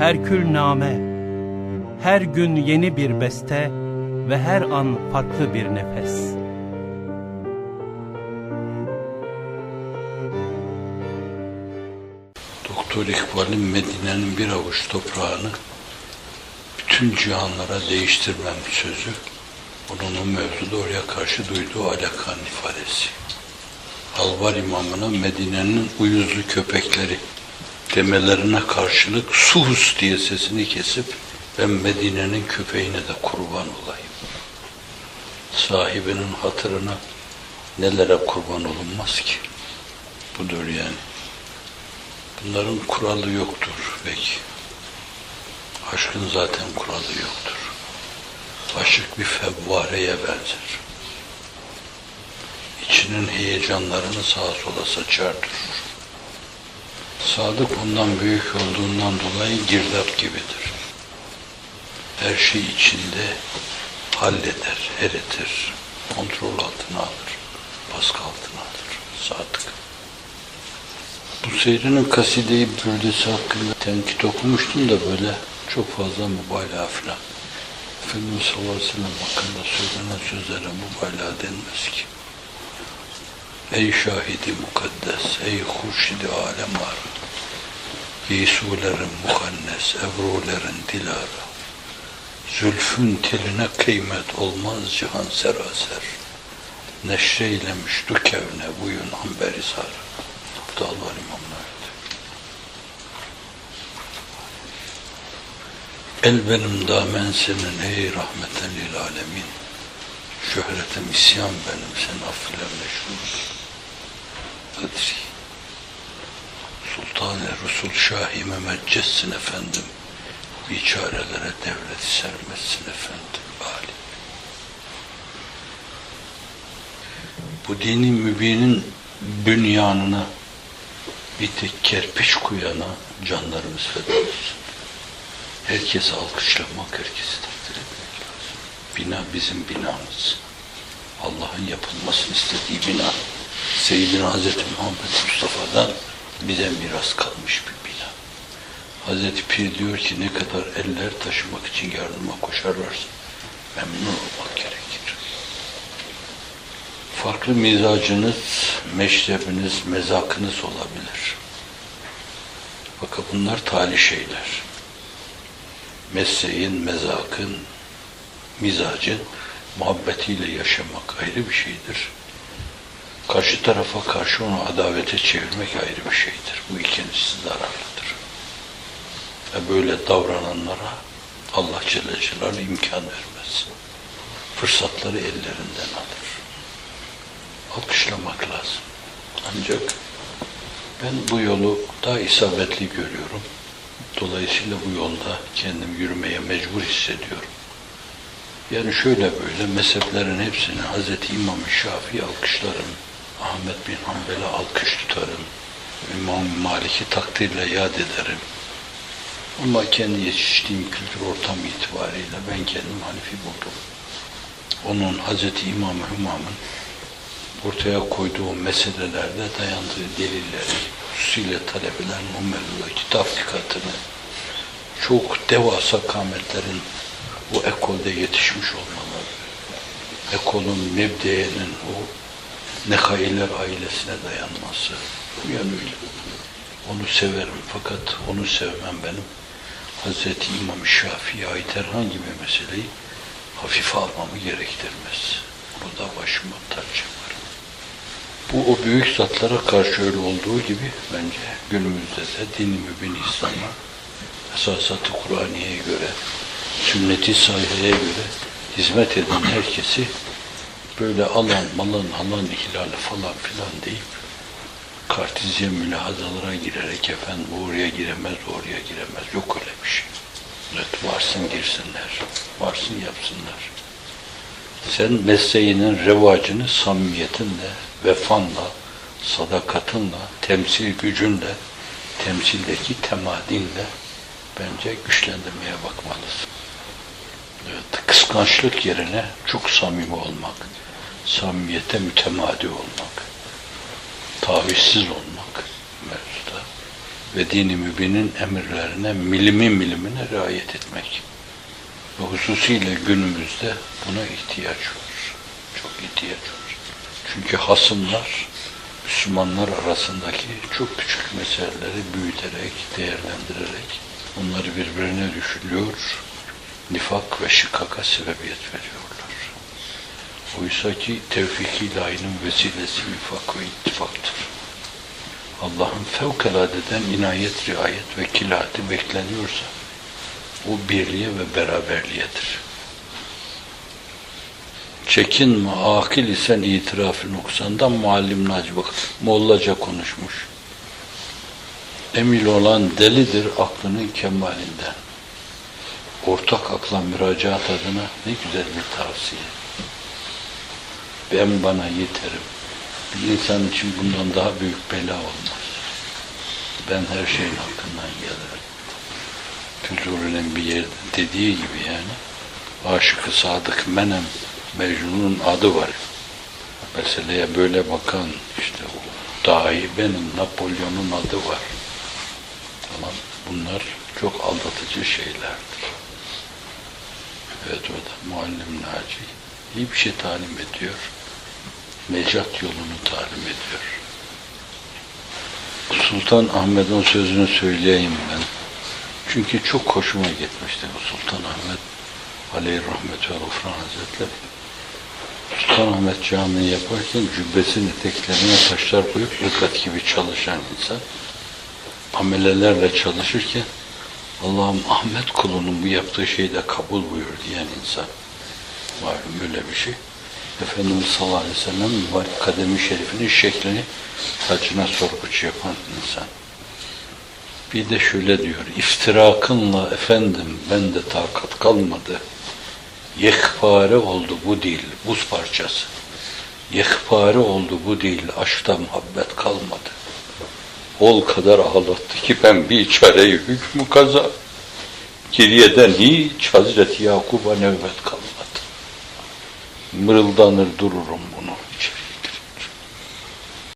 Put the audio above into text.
Herkül name, her gün yeni bir beste ve her an farklı bir nefes. Doktor İkbal'in Medine'nin bir avuç toprağını bütün cihanlara değiştirmem sözü onun o mevzuda oraya karşı duyduğu alakan ifadesi. Alvar imamına Medine'nin uyuzlu köpekleri demelerine karşılık sus diye sesini kesip ben Medine'nin köpeğine de kurban olayım. Sahibinin hatırına nelere kurban olunmaz ki? Budur yani. Bunların kuralı yoktur belki. Aşkın zaten kuralı yoktur. Aşık bir fevvareye benzer. İçinin heyecanlarını sağa sola saçar durur. Sadık ondan büyük olduğundan dolayı girdap gibidir. Her şey içinde halleder, eritir, kontrol altına alır, baskı altına alır. Sadık. Bu seyrinin kaside-i bürdesi hakkında tenkit okumuştum da böyle çok fazla mübalağa filan. Efendimiz sallallahu aleyhi ve hakkında söylenen sözlere mübalağa denmez ki. Ey şahidi mukaddes, ey hurşidi alem ar. Yisulerin mukannes, evrulerin dilara. Zülfün teline kıymet olmaz cihan seraser. Neşreylemiş du kevne buyun amberi sar. Allah imamına ait. El benim damen senin ey rahmeten lil alemin. Şöhretim isyan benim sen affile meşhur. Kadri. Sultan-ı Resul Şahi Mehmetcessin efendim. Biçarelere devlet sermezsin efendim. Ali. Bu dini mübinin bünyanına bir tek kerpiç koyana canlarımız feda olsun. Herkesi alkışlamak, herkesi takdir etmek lazım. Bina bizim binamız. Allah'ın yapılmasını istediği bina. Seyyidina Hazreti Muhammed Mustafa'dan bize miras kalmış bir bina. Hazreti Pir diyor ki ne kadar eller taşımak için yardıma koşarlarsa memnun olmak gerekir. Farklı mizacınız, meşrebiniz, mezakınız olabilir. Fakat bunlar tali şeyler. Mesleğin, mezakın, mizacın muhabbetiyle yaşamak ayrı bir şeydir. Karşı tarafa karşı onu adavete çevirmek ayrı bir şeydir. Bu ikincisi zararlıdır. Ve böyle davrananlara Allah Celle Celaluhu imkan vermez. Fırsatları ellerinden alır. Alkışlamak lazım. Ancak ben bu yolu daha isabetli görüyorum. Dolayısıyla bu yolda kendim yürümeye mecbur hissediyorum. Yani şöyle böyle mezheplerin hepsini Hz. İmam Şafii alkışlarım. Ahmet bin Hanbel'e alkış tutarım. İmam Malik'i takdirle yad ederim. Ama kendi yetiştiğim kültür ortam itibariyle ben kendim Hanifi buldum. Onun Hz. İmam-ı Hümam'ın ortaya koyduğu meselelerde dayandığı delilleri, hususuyla talebelerin o mevzuda kitap dikkatini, çok devasa kametlerin o ekolde yetişmiş olmaları, ekolun mebdeyenin o Nekailer ailesine dayanması, bu yönüyle onu severim fakat onu sevmem benim Hazreti İmam Şafii'ye ait herhangi bir meseleyi hafife almamı gerektirmez. Bunu da başıma taç yaparım. Bu o büyük zatlara karşı öyle olduğu gibi bence günümüzde de din-i mübin İslam'a esasatı Kur'aniye'ye göre, sünneti sahiheye göre hizmet eden herkesi böyle alan malın alan ihlali falan filan deyip kartizye mülahazalara girerek efendim oraya giremez, oraya giremez. Yok öyle bir şey. Evet, varsın girsinler, varsın yapsınlar. Sen mesleğinin revacını samimiyetinle, vefanla, sadakatinle, temsil gücünle, temsildeki temadinle bence güçlendirmeye bakmalısın. Evet, kıskançlık yerine çok samimi olmak, samimiyete mütemadi olmak, tavizsiz olmak mevzuda ve dini mübinin emirlerine milimi milimine riayet etmek. Ve hususiyle günümüzde buna ihtiyaç var. Çok ihtiyaç var. Çünkü hasımlar Müslümanlar arasındaki çok küçük meseleleri büyüterek, değerlendirerek onları birbirine düşürüyor, nifak ve şıkkaka sebebiyet veriyorlar. Oysa ki tevfik ilahinin vesilesi nifak ve ittifaktır. Allah'ın fevkaladeden inayet, riayet ve kilati bekleniyorsa o birliğe ve beraberliğedir. Çekinme, akil isen itirafı noksandan muallim Naci bak, Mollaca konuşmuş. Emil olan delidir aklının kemalinden. Ortak akla müracaat adına ne güzel bir tavsiye. Ben bana yeterim. Bir insan için bundan daha büyük bela olmaz. Ben her şeyin hakkından gelirim. Füzuli'nin bir yerde dediği gibi yani aşıkı sadık menem Mecnun'un adı var. Meseleye böyle bakan işte o dahi benim Napolyon'un adı var. Tamam. Bunlar çok aldatıcı şeylerdir. Evet o da muallim Naci iyi bir şey talim ediyor. Necat yolunu talim ediyor. Sultan Ahmet'in sözünü söyleyeyim ben. Çünkü çok hoşuma gitmişti bu Sultan Ahmet Aleyh Rahmet ve Gufran Hazretleri. Sultanahmet Camii yaparken cübbesinin eteklerine taşlar koyup ırgat gibi çalışan insan amelelerle çalışırken Allah'ım Ahmet kulunun bu yaptığı şeyi de kabul buyur diyen insan. Malum öyle bir şey. Efendimiz sallallahu aleyhi ve sellem mübarek kademi şerifinin şeklini saçına sorguç yapan insan. Bir de şöyle diyor, iftirakınla efendim bende takat kalmadı. Yekpare oldu bu dil, buz parçası. Yekpare oldu bu dil, aşkta muhabbet kalmadı. Ol kadar ağlattı ki ben bir çareyi hükmü kaza. Geriyeden hiç Hazreti Yakub'a nöbet kalmadı. Mırıldanır dururum bunu.